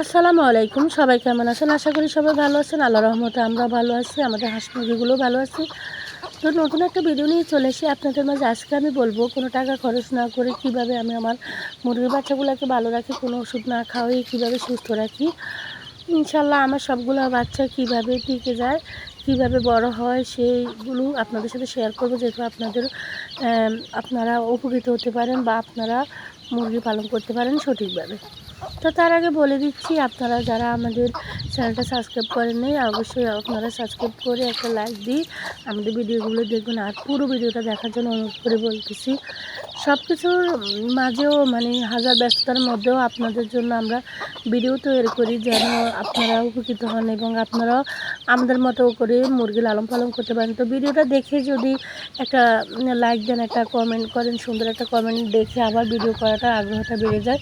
আসসালামু আলাইকুম, সবাই কেমন আছেন? আশা করি সবাই ভালো আছেন। আল্লাহ রহমতে আমরা ভালো আছি, আমাদের হাঁস মুরগিগুলো ভালো আছি। তো নতুন একটা ভিডিও নিয়ে চলে এসে আপনাদের মাঝে আজকে আমি বলব, কোনো টাকা খরচ না করে কীভাবে আমি আমার মুরগির বাচ্চাগুলোকে ভালো রাখি, কোনো ওষুধ না খাওয়াই, কীভাবে সুস্থ রাখি। ইনশাল্লাহ আমার সবগুলো বাচ্চা কীভাবে টিকে যায়, কীভাবে বড় হয়, সেইগুলো আপনাদের সাথে শেয়ার করব। যেহেতু আপনাদের আপনারা উপকৃত হতে পারেন বা আপনারা মুরগি পালন করতে পারেন সঠিকভাবে। তো তার আগে বলে দিচ্ছি, আপনারা যারা আমাদের চ্যানেলটা সাবস্ক্রাইব করেন নাই, অবশ্যই আপনারা সাবস্ক্রাইব করে একটা লাইক দিই আমাদের ভিডিওগুলো দেখবেন আর পুরো ভিডিওটা দেখার জন্য অনুরোধ করে বলতেছি সব কিছুর মাঝেও মানে হাজার ব্যস্ততার মধ্যেও আপনাদের জন্য আমরা ভিডিও তৈরি করি, যেন আপনারা উপকৃত হন এবং আপনারাও আমাদের মতো করে মুরগি লালন পালন করতে পারেন। তো ভিডিওটা দেখে যদি একটা লাইক দেন, একটা কমেন্ট করেন, সুন্দর একটা কমেন্ট দেখে আবার ভিডিও করাটা আগ্রহটা বেড়ে যায়।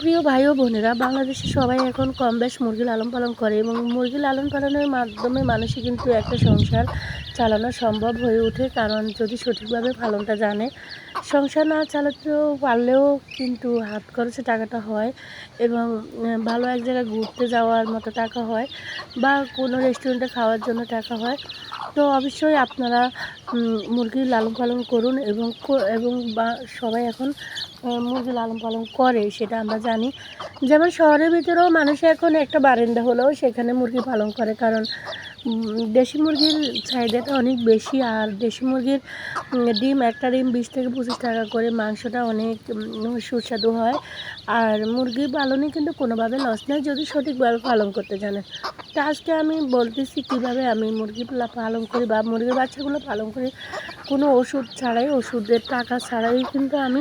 প্রিয় ভাই ও বোনেরা, বাংলাদেশে সবাই এখন কম বেশ মুরগি লালন পালন করে এবং মুরগি লালন পালনের মাধ্যমে মানুষই কিন্তু একটা সংসার চালানো সম্ভব হয়ে ওঠে। কারণ যদি সঠিকভাবে পালনটা জানে, সংসার না চালাতেও পারলেও কিন্তু হাত খরচে টাকাটা হয় এবং ভালো এক জায়গায় ঘুরতে যাওয়ার মতো টাকা হয় বা কোনো রেস্টুরেন্টে খাওয়ার জন্য টাকা হয়। তো অবশ্যই আপনারা মুরগির মুরগি লালন পালন করুন এবং এবং বা, সবাই এখন মুরগি লালন পালন করে, সেটা আমরা জানি। যেমন শহরের ভিতরেও মানুষ এখন একটা বারেন্দা হলেও সেখানে মুরগি পালন করে, কারণ দেশি মুরগির চাহিদাটা অনেক বেশি, আর দেশি মুরগির ডিম, একটা ডিম বিশ থেকে পঁচিশ টাকা করে, মাংসটা অনেক সুস্বাদু হয়। আর মুরগি পালনে কিন্তু কোনোভাবে লস নেই, যদি সঠিকভাবে পালন করতে জানেন তো আজকে আমি বলতেছি কীভাবে আমি মুরগি পালন করি বা মুরগির বাচ্চাগুলো পালন করি। কোনো ওষুধ ছাড়াই, ওষুধের টাকা ছাড়াই কিন্তু আমি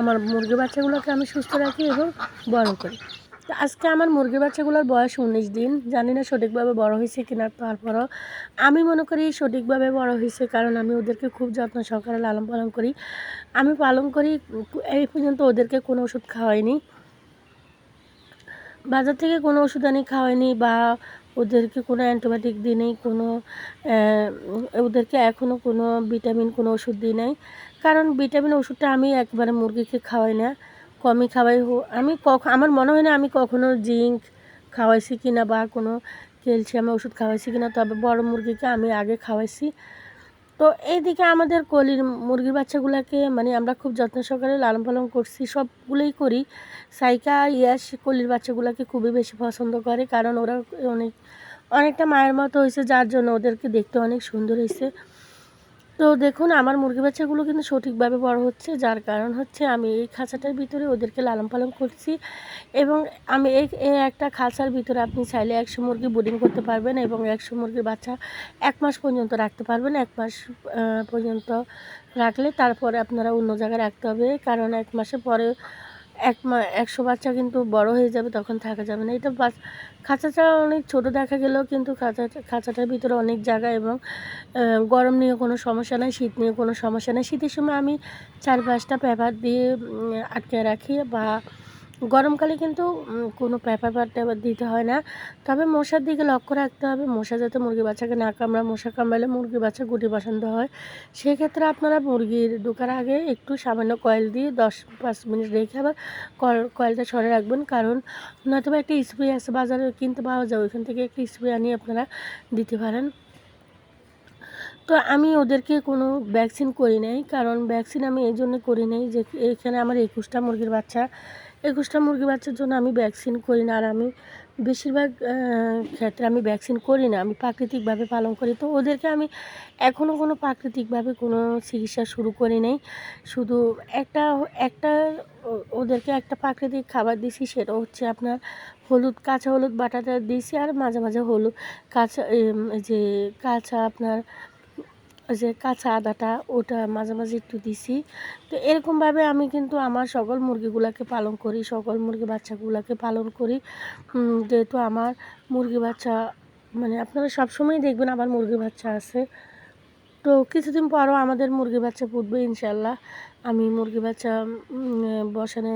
আমার মুরগি বাচ্চাগুলোকে আমি সুস্থ রাখি এবং বড় করি। আজকে আমার মুরগি বাচ্চাগুলোর বয়স উনিশ দিন। জানি না সঠিকভাবে বড় হয়েছে কিনা তারপরও। আমি মনে করি সঠিকভাবে বড় হয়েছে কারণ আমি ওদেরকে খুব যত্ন সহকারে লালন পালন করি। আমি পালন করি, এই পর্যন্ত ওদেরকে কোনো ওষুধ খাওয়াইনি। বাজার থেকে কোনো ওষুধ আনি খাওয়াইনি বা ওদেরকে কোনো অ্যান্টিবায়োটিক দিই নেই, কোনো ওদেরকে এখনও কোনো ভিটামিন, কোনো ওষুধ দিই নাই। কারণ ভিটামিন ওষুধটা আমি একবারে মুরগিকে খাওয়াই না। কমই খাওয়াই আমি কখ, আমার মনে হয় না আমি কখনো জিঙ্ক খাওয়াইছি কিনা বা কোনো ক্যালসিয়ামের ওষুধ খাওয়াইছি কিনা, তবে বড় মুরগিকে আমি আগে খাওয়াইছি। তো এইদিকে আমাদের কলির মুরগির বাচ্চাগুলোকে মানে আমরা খুব যত্ন সহকারে লালন পালন করছি, সবগুলোই করি। সাইকা ইয়াস কলির বাচ্চাগুলোকে খুবই বেশি পছন্দ করে, কারণ ওরা অনেক, অনেকটা মায়ের মতো হয়েছে যার জন্য ওদেরকে দেখতে অনেক সুন্দর হয়েছে তো দেখুন, আমার মুরগি বাচ্চাগুলো কিন্তু সঠিকভাবে বড় হচ্ছে, যার কারণ হচ্ছে আমি এই খাঁচাটার ভিতরে ওদেরকে লালন পালন করছি এবং আমি এই একটা খাঁচার ভিতরে আপনি চাইলে একশো মুরগি বোর্ডিং করতে পারবেন এবং একশো মুরগির বাচ্চা এক মাস পর্যন্ত রাখতে পারবেন, এক মাস পর্যন্ত রাখলে তারপরে আপনারা অন্য জায়গায় রাখতে হবে, কারণ এক মাসের পরে এক মা, একশো বাচ্চা কিন্তু বড় হয়ে যাবে, তখন থাকা যাবে না। এটা খাঁচাটা অনেক ছোট দেখা গেলেও কিন্তু খাঁচাটা খাঁচাটার ভিতরে অনেক জায়গা এবং গরম নিয়ে কোনো সমস্যা নেই, শীত নিয়ে কোনো সমস্যা নেই। শীতের সময় আমি চার পাঁচটা পেপার দিয়ে আটকে রাখি বা গরমকালে কিন্তু কোনো পেপার বা দিতে হয় না। তবে মশার দিকে লক্ষ্য রাখতে হবে। মশা যাতে মুরগি বাচ্চাকে না কামড়া মশা কামড়ালে মুরগি বাচ্চা গুটি বসন্ত হয়। সেক্ষেত্রে আপনারা মুরগির ঢোকার আগে একটু সামান্য কয়েল দিয়ে দশ পাঁচ মিনিট রেখে আবার কয়েলটা সরে রাখবেন। কারণ নয়তো একটা স্প্রে আছে, বাজারে কিনতে পাওয়া যায়, ওইখান থেকে একটা স্প্রে আনিয়ে আপনারা দিতে পারেন। তো আমি ওদেরকে কোনো ভ্যাকসিন করি নাই, কারণ ভ্যাকসিন আমি এই জন্য করি নাই যে এখানে আমার একুশটা মুরগির বাচ্চা একুশটা মুরগি বাচ্চার জন্য আমি ভ্যাকসিন করি না, আর আমি বেশিরভাগ ক্ষেত্রে আমি ভ্যাকসিন করি না, আমি প্রাকৃতিকভাবে পালন করি। তো ওদেরকে আমি এখনও কোনো প্রাকৃতিকভাবে কোনো চিকিৎসা শুরু করি নাই। শুধু একটা একটা ওদেরকে একটা প্রাকৃতিক খাবার দিছি, সেটা হচ্ছে আপনার হলুদ, কাঁচা হলুদ বাটাটা দিয়েছি আর মাঝে মাঝে হলুদ, কাঁচা যে কাঁচা আপনার ওই যে কাঁচা আদাটা ওটা মাঝে মাঝে একটু দিছি। তো এরকমভাবে আমি কিন্তু আমার সকল মুরগিগুলোকে পালন করি, সকল মুরগি বাচ্চাগুলোকে পালন করি। যেহেতু আমার মুরগি বাচ্চা মানে আপনারা সবসময় দেখবেন আমার মুরগি বাচ্চা আছে। তো কিছুদিন পরও আমাদের মুরগি বাচ্চা ফুটবে ইনশাল্লাহ আমি মুরগি বাচ্চা বসানে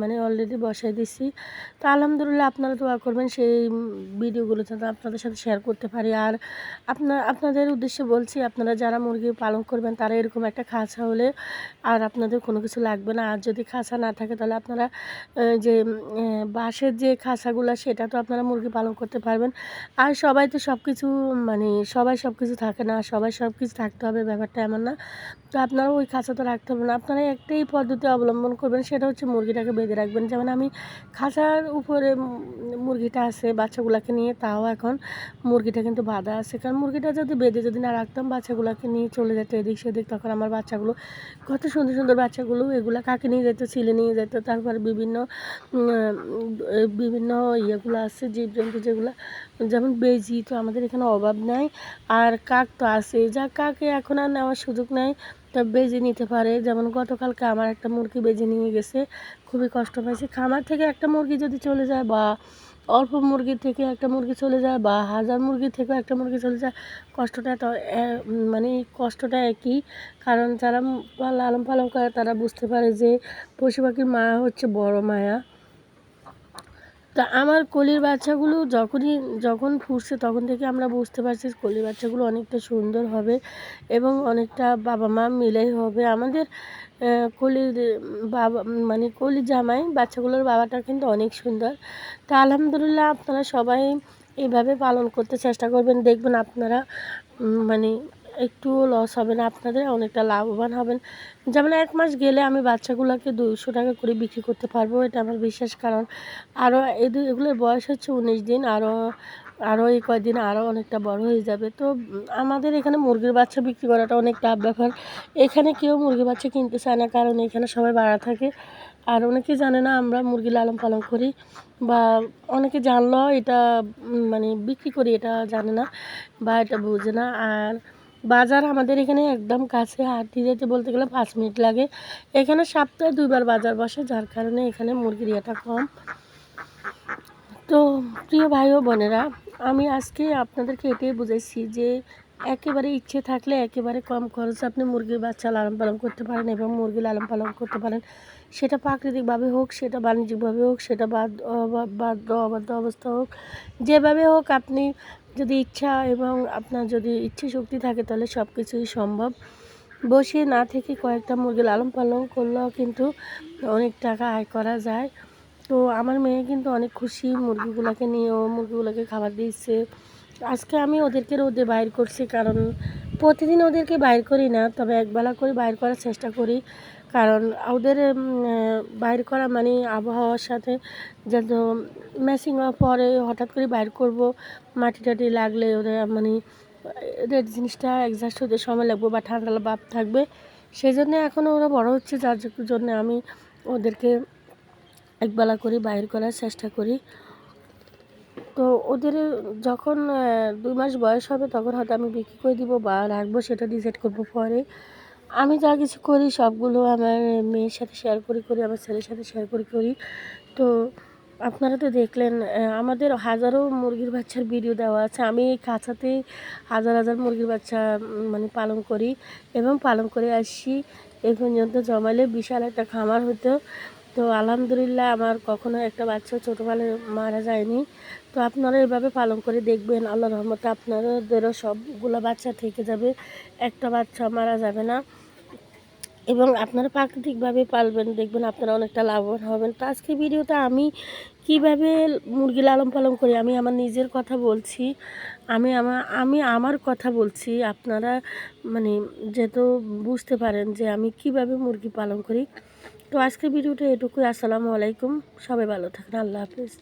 মানে অলরেডি বসাই দিছি। তো আলহামদুলিল্লাহ আপনারা দোয়া করবেন, সেই ভিডিওগুলো যাতে আপনাদের সাথে শেয়ার করতে পারি। আর আপনার আপনাদের উদ্দেশ্যে বলছি, আপনারা যারা মুরগি পালন করবেন, তারা এরকম একটা খাঁচা হলে আর আপনাদের কোনো কিছু লাগবে না। আর যদি খাঁচা না থাকে, তাহলে আপনারা যে বাঁশের যে খাঁচাগুলো, সেটা তো আপনারা মুরগি পালন করতে পারবেন। আর সবাই তো সব কিছু মানে সবাই সব কিছু থাকে না, সবাই সব কিছু থাকতে হবে, ব্যাপারটা এমন না। তো আপনারা ওই খাঁচা তো রাখতে হবে না। আপনারা একটাই পদ্ধতি অবলম্বন করবেন, সেটা হচ্ছে মুরগিটাকে বেঁধে রাখবেন। যেমন আমি খাঁচার উপরে মুরগিটা আছে বাচ্চাগুলোকে নিয়ে, তাও এখন মুরগিটা কিন্তু বাঁধা আছে। কারণ মুরগিটা যদি বেঁধে যদি না রাখতাম, বাচ্চাগুলোকে নিয়ে চলে যেত এদিক সেদিক, তখন আমার বাচ্চাগুলো কত সুন্দর সুন্দর বাচ্চাগুলো এগুলো কাকে নিয়ে যেত, ছিলে নিয়ে যেত, তারপরে বিভিন্ন বিভিন্ন ইয়েগুলো আছে, জীবজন্তু যেগুলো, যেমন বেজি তো আমাদের এখানে অভাব নাই, আর কাক তো আছে যা কাকে এখন আর নেওয়ার সুযোগ নেই তা বেজে নিতে পারে। যেমন গতকালকে আমার একটা মুরগি বেজে নিয়ে গেছে, খুবই কষ্ট পাইছি। খামার থেকে একটা মুরগি যদি চলে যায় বা অল্প মুরগি থেকে একটা মুরগি চলে যায় বা হাজার মুরগি থেকে একটা মুরগি চলে যায়, কষ্টটা তো মানে কষ্টটা একই। কারণ যারা লালন পালন করে তারা বুঝতে পারে যে পশু পাখির মায়া হচ্ছে বড় মায়া। তা আমার কলির বাচ্চাগুলো যখনই, যখন ফুটছে তখন থেকে আমরা বুঝতে পারছি কলির বাচ্চাগুলো অনেকটা সুন্দর হবে এবং অনেকটা বাবা মা মিলেই হবে। আমাদের কলির, বাবা মানে কলির জামাই বাচ্চাগুলোর বাবাটা কিন্তু অনেক সুন্দর। তা আলহামদুলিল্লাহ আপনারা সবাই এইভাবে পালন করতে চেষ্টা করবেন। দেখবেন আপনারা মানে একটু লস হবে না, আপনাদের অনেকটা লাভবান হবেন। যেমন এক মাস গেলে আমি বাচ্চাগুলোকে দুশো টাকা করে বিক্রি করতে পারব, এটা আমার বিশ্বাস কারণ। আরও এদের এগুলোর বয়স হচ্ছে উনিশ দিন আরও আরও এই কয়দিন আরও অনেকটা বড় হয়ে যাবে। তো আমাদের এখানে মুরগির বাচ্চা বিক্রি করাটা অনেক টাফ ব্যাপার। এখানে কেউ মুরগির বাচ্চা কিনতে চায় না, কারণ এখানে সবাই বাড়া থাকে। আর অনেকে জানে না, আমরা মুরগি লালন পালন করি বা অনেকে জানলেও এটা মানে বিক্রি করি, এটা জানে না বা এটা বুঝে না। আর বাজার আমাদের এখানে একদম কাছে হাঁটতে যেতে বলতে গেলে পাঁচ মিনিট লাগে। এখানে সপ্তাহে দুইবার বাজার বসে, যার কারণে এখানে মুরগির ইয়েটা কম। তো প্রিয় ভাই ও বোনেরা, আমি আজকে আপনাদেরকে এটাই বুঝাইছি যে একেবারে ইচ্ছে থাকলে একেবারে কম খরচে আপনি মুরগির বাচ্চা লালন পালন করতে পারেন এবং মুরগি লালন পালন করতে পারেন। সেটা প্রাকৃতিকভাবে হোক, সেটা বাণিজ্যিকভাবে হোক, সেটা বাধ্য অবাধ্য অবস্থা হোক, যেভাবে হোক আপনি যদি ইচ্ছা এবং আপনার যদি ইচ্ছে শক্তি থাকে তাহলে সব কিছুই সম্ভব। বসে না থেকে কয়েকটা মুরগি লালন পালন করলেও কিন্তু অনেক টাকা আয় করা যায়। তো আমার মেয়ে কিন্তু অনেক খুশি, মুরগিগুলোকে নিয়ে ও মুরগিগুলোকে খাবার দিচ্ছে। আজকে আমি ওদেরকে রোদে বাইর করছি কারণ প্রতিদিন ওদেরকে বাইর করি না, তবে একবেলা করে বাইর করার চেষ্টা করি। কারণ ওদের বাইর করা মানে আবহাওয়ার সাথে যেন ম্যাচিং হওয়ার পরে হঠাৎ করে বাইর করব, মাটি টাটি লাগলে ওদের মানে এদের জিনিসটা অ্যাডজাস্ট হতে সময় লাগবে বা ঠান্ডা ভাব থাকবে। সেই জন্য এখনও ওরা বড় হচ্ছে, যার জন্য আমি ওদেরকে একবেলা করে বাইর করার চেষ্টা করি। তো ওদের যখন দুই মাস বয়স হবে তখন হয়তো আমি বিক্রি করে দিব বা রাখব, সেটা ডিসাইড করব পরে। আমি যা কিছু করি সবগুলো আমার মেয়ের সাথে শেয়ার করি করি, আমার ছেলের সাথে শেয়ার করি করি। তো আপনারা তো দেখলেন আমাদের হাজারো মুরগির বাচ্চার ভিডিও দেওয়া আছে। আমি এই কাছাতেই হাজার হাজার মুরগির বাচ্চা মানে পালন করি এবং পালন করে আসছি। এই পর্যন্ত জমালে বিশাল একটা খামার হতো। তো আলহামদুলিল্লাহ আমার কখনো একটা বাচ্চা ছোটোবেলায় মারা যায়নি। তো আপনারা এভাবে পালন করে দেখবেন আল্লাহ রহমতে আপনাদেরও সবগুলো বাচ্চা থেকে যাবে। একটা বাচ্চা মারা যাবে না। এবং আপনারা প্রাকৃতিকভাবে পালবেন, দেখবেন আপনারা অনেকটা লাভবান হবেন। তো আজকে ভিডিওতে আমি কীভাবে মুরগি লালন পালন করি, আমি আমার নিজের কথা বলছি, আমি আমার আমি আমার কথা বলছি, আপনারা মানে যেহেতু বুঝতে পারেন যে আমি কীভাবে মুরগি পালন করি। তো আজকের ভিডিওটা এটুকুই, আসসালামু আলাইকুম, সবাই ভালো থাকেন আল্লাহ হাফিজ।